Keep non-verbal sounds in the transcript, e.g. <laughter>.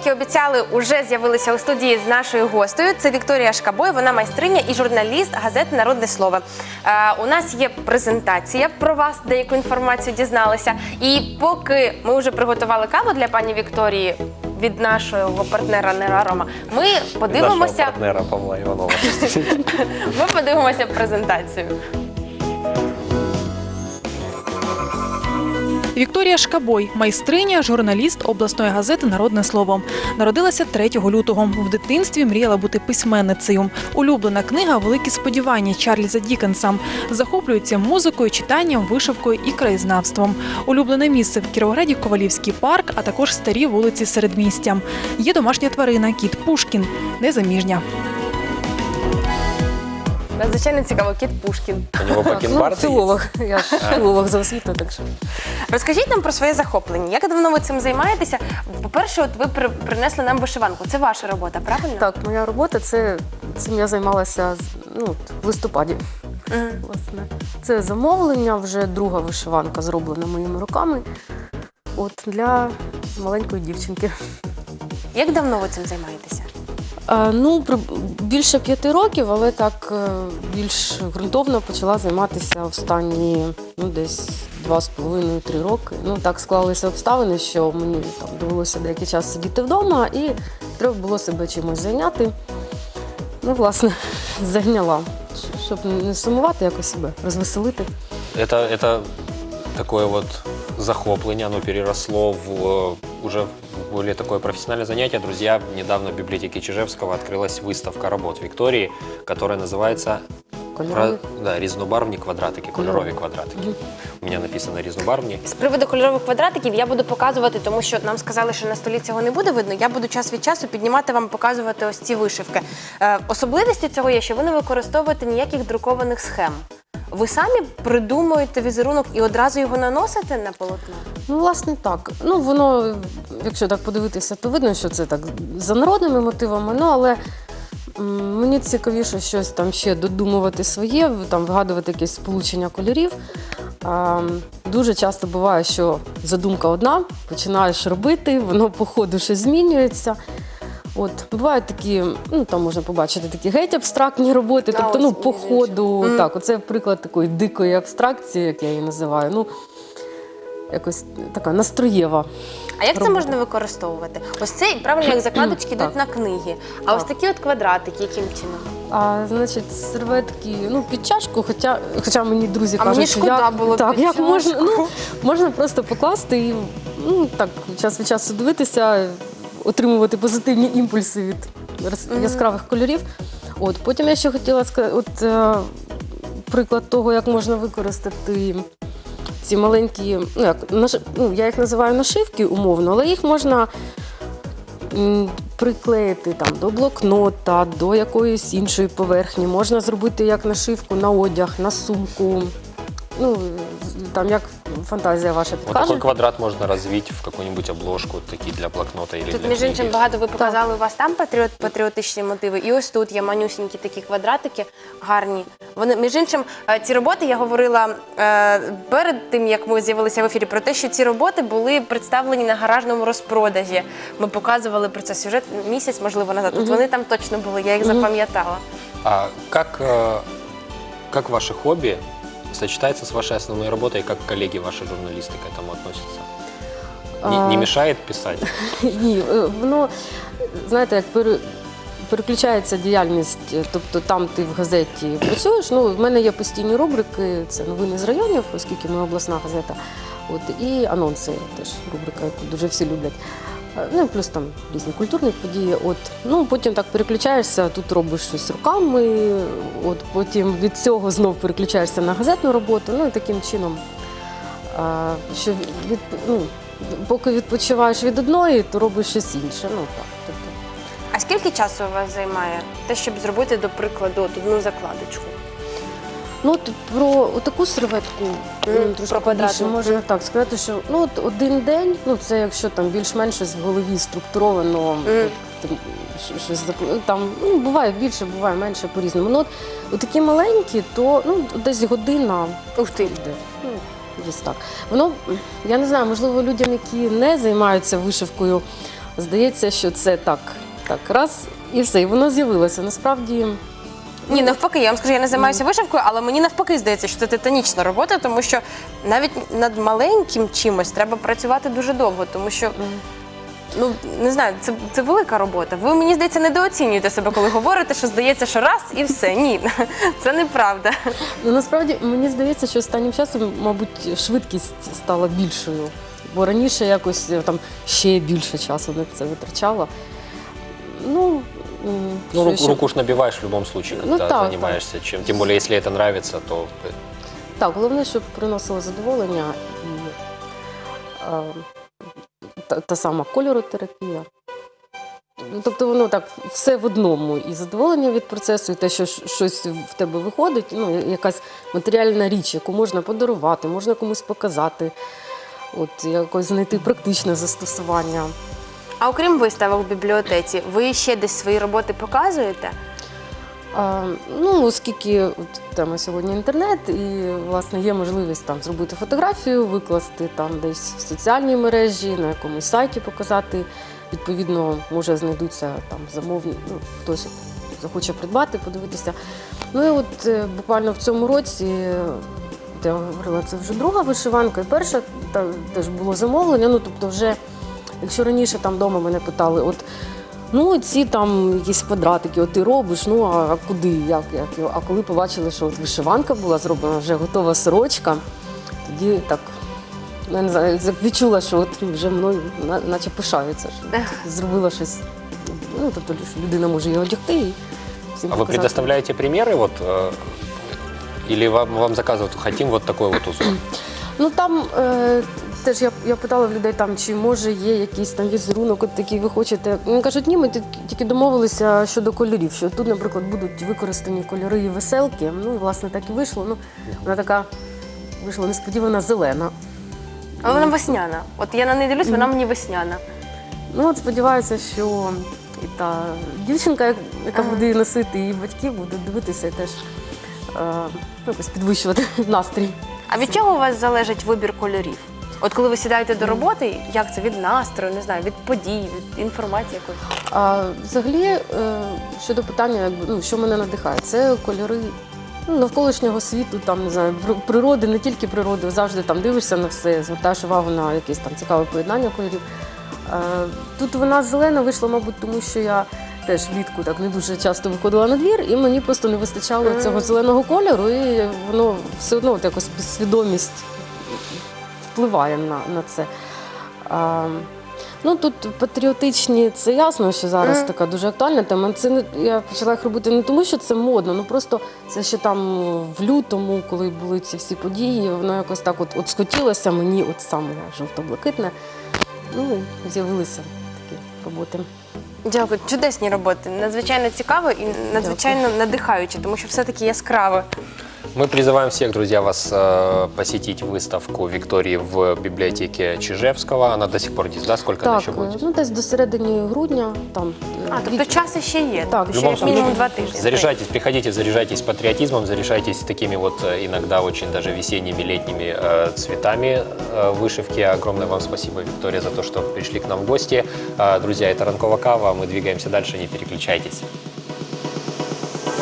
як і обіцяли, уже з'явилися у студії з нашою гостею. Це Вікторія Шкабой. Вона майстриня і журналіст газети Народне слово. Е, у нас є презентація про вас, деяку інформацію дізналися. І поки ми вже приготували каву для пані Вікторії від нашого партнера Нерарома, ми подивимося. партнера Павла Иванова. <laughs> Ми подивимося презентацію. Вікторія Шкабой, майстриня, журналіст обласної газети Народне слово. Народилася 3 лютого. В дитинстві мріяла бути письменницею. Улюблена книга Великі сподівання Чарльза Дікенса. Захоплюється музикою, читанням, вишивкою і краєзнавством. Улюблене місце в Кіровограді Ковалівський парк, а також старі вулиці середмістя. Є домашня тварина кіт Пушкін, незаміжня. Надзвичайно цікаво, кіт Пушкін. У него ну, бакенбарды есть? філолог. Я ж філолог за освітою, так що. Розкажіть нам про своє захоплення. Як давно ви цим займаєтеся? По-перше, от ви при- принесли нам вишиванку. Це ваша робота, правильно? Так, моя робота це цим я займалася з- ну, от, в листопаді. Мгм. Власне. Це замовлення, вже друга вишиванка зроблена моїми руками. От для маленької дівчинки. Як давно ви цим займаєтеся? Е, ну, при- більше п'яти років, але так е, більш ґрунтовно почала займатися останні ну, десь два з половиною три роки. Ну так склалися обставини, що мені там довелося деякий час сидіти вдома, і треба було себе чимось зайняти. Ну, власне, <laughs> зайняла, щ- щоб не сумувати, якось себе розвеселити. Это, это такое вот захопление, оно переросло в э, уже в более такое профессиональное занятие. Друзья, недавно в библиотеке Чижевского открылась выставка работ Виктории, которая называется Кольорові. Про- да, різнобарвні квадратики, кольорові квадратики. Мгм. У мене написано різнобарвні. З приводу кольорових квадратиків я буду показувати, тому що нам сказали, що на столі цього не буде видно. Я буду час від часу піднімати вам, показувати ось ці вишивки. Е, особливістю цього є, що ви не використовуєте ніяких друкованих схем. Ви самі придумуєте візерунок і одразу його наносите на полотно? Ну, власне, так. Ну, воно, якщо так подивитися, то видно, що це так за народними мотивами. Ну, але мені цікавіше щось там ще додумувати своє, там вигадувати якесь сполучення кольорів. А, дуже часто буває, що задумка одна, починаєш робити, воно по ходу щось змінюється. От бувають такі, ну там можна побачити такі геть абстрактні роботи. Да, тобто, ну, по ходу, так, оце приклад такої дикої абстракції, як я її називаю. Ну, якось така настроєва. А як це Робота. можна використовувати? Ось це правильно, як закладочки йдуть Так. на книги. А Так. ось такі от квадратики, яким чином? А значить, серветки, ну під чашку, хоча, хоча мені друзі А кажуть, мені що шкода як, було так, під як можна, ну, можна просто покласти і ну, так, час від часу дивитися, отримувати позитивні імпульси від роз- Мгм. яскравих кольорів. От, потім я ще хотіла сказати, от е, приклад того, як можна використати ці маленькі, ну як ну, я їх називаю нашивки умовно, але їх можна приклеїти там до блокнота, до якоїсь іншої поверхні. Можна зробити як нашивку на одяг, на сумку. Ну, там як фантазія ваша Вот підкаже. такой квадрат можно развить в какую-нибудь обложку, такие для блокнота или Тут, для між книги. іншим, багато ви показали у вас там патріот, патріотичні мотиви. І ось тут є манюсінькі такі квадратики гарні. Вони, між іншим, е, ці роботи я говорила е, перед тим, як ми з'явилися в ефірі, про те, що ці роботи були представлені на гаражному розпродажі. Ми показували про це сюжет місяць, можливо, назад. От вони там точно були, я їх запам'ятала. А как, э, как ваше хобби сочетается с вашей основной работой, как коллеги ваши журналисты к этому относятся? Не, не А, мешает писать? <laughs> Ні, е, воно, знаєте, як пере, переключається діяльність, е, тобто там ти в газеті працюєш. Ну, в мене є постійні рубрики, це новини з районів, оскільки ми обласна газета. От, і анонси теж рубрика, яку дуже всі люблять. Е, Ну, плюс там різні культурні події. От, ну, потім так переключаєшся, тут робиш щось руками, от, потім від цього знов переключаєшся на газетну роботу. Ну і таким чином, а, що від, ну, поки відпочиваєш від одної, то робиш щось інше. Ну, так, тобто. А скільки часу у вас займає те, щоб зробити, до прикладу, от одну закладочку? Ну, от про таку серветку Мгм, ну, про трошки квадратну. більше можна так сказати, що ну, от один день, ну це якщо там більш-менш щось в голові структуровано, Мгм. от, там, щ- щось ну, там ну, буває більше, буває менше по-різному. Ну, от, от такі маленькі, то ну, десь година Ух ти! йде. Ну, десь так. Воно, я не знаю, можливо, людям, які не займаються вишивкою, здається, що це так, так, раз і все. І воно з'явилося. Насправді. Ні, навпаки, я вам скажу, я не займаюся вишивкою, але мені навпаки здається, що це титанічна робота, тому що навіть над маленьким чимось треба працювати дуже довго, тому що. Ну не знаю, це, це велика робота. Ви мені здається недооцінюєте себе, коли говорите, що здається, що раз і все. Ні, <laughs> це неправда. Ну насправді мені здається, що останнім часом, мабуть, швидкість стала більшою. Бо раніше якось е, там ще більше часу на це витрачала. Ну, Ну, що ру- ще? руку ж набиваешь в любом случае, Ну, когда так, занимаешься чем. Тем более, если это нравится, то Так, головне, щоб приносило задоволення і е, та, та сама кольоротерапія. Ну, Тобто воно так все в одному. І задоволення від процесу, і те, що щ- щось в тебе виходить, ну, якась матеріальна річ, яку можна подарувати, можна комусь показати, от якось знайти практичне застосування. А окрім виставок в бібліотеці, ви ще десь свої роботи показуєте? А, ну, оскільки от, тема сьогодні інтернет, і власне є можливість там зробити фотографію, викласти там десь в соціальній мережі, на якомусь сайті показати. Відповідно, може знайдуться там замовні, ну, хтось захоче придбати, подивитися. Ну і от е, буквально в цьому році, я говорила, це вже друга вишиванка, і перша та, теж було замовлення. Ну, тобто, вже, якщо раніше там вдома мене питали, от Ну, ці там якісь квадратики, от ти робиш, ну а, а куди? Як, як? його? А коли побачили, що от вишиванка була зроблена, вже готова сорочка, тоді так ну, я не знаю, як відчула, що от вже мною на- наче пишаються, що от зробила щось. Ну, тобто, що людина може її одягти і всім А вы показати. предоставляете примеры, вот, э, или вам, вам заказывают, хотим вот такой вот узор? Ну там е, теж я, я питала в людей, там, чи може є якийсь там візерунок, от такий ви хочете. Вони кажуть, ні, ми тільки- домовилися щодо кольорів, що тут, наприклад, будуть використані кольори і веселки. Ну, і, власне, так і вийшло. Ну, вона така вийшла несподівана зелена. Але вона весняна. От я на неї дивлюсь, вона мені весняна. Ну, от сподіваюся, що і та дівчинка, яка Ага. буде її носити, і батьки будуть дивитися і теж е, ну, якось підвищувати <laughs> настрій. А від чого у вас залежить вибір кольорів? От коли ви сідаєте до роботи, як це від настрою, не знаю, від подій, від інформації якоїсь? А взагалі, е, щодо питання, якби, ну, що мене надихає, це кольори ну, навколишнього світу, там, не знаю, при- природи, не тільки природи, завжди там дивишся на все, звертаєш увагу на якесь там цікаве поєднання кольорів. Е, Тут вона зелена вийшла, мабуть, тому що я теж влітку так не дуже часто виходила на двір, і мені просто не вистачало цього зеленого кольору, і воно все одно от якось підсвідомість впливає на, на це. А, ну тут патріотичні, це ясно, що зараз Мгм. така дуже актуальна тема. Це не я почала їх робити не тому, що це модно, ну просто це ще там в лютому, коли були ці всі події, воно якось так от, от схотілося мені, от саме жовто-блакитне. Ну і з'явилися такі роботи. Дякую, чудесні роботи. Надзвичайно цікаво і надзвичайно надихаюче, тому що все-таки яскраво. Мы призываем всех, друзья, вас э, посетить выставку Виктории в библиотеке Чижевского. Она до сих пор здесь, да? Сколько она Так, еще будет? ну десь до середини грудня там. е, А, тобто від- час ще є. Так, Тобто В ще любом як мінімум случае, два тижні. заряжайтесь, приходите, заряжайтесь патриотизмом, заряжайтесь такими вот э, иногда очень даже весенними, летними э, цветами э, вышивки. Огромное вам спасибо, Виктория, за то, что пришли к нам в гости. Э, друзья, это Ранкова Кава, мы двигаемся дальше, не переключайтесь.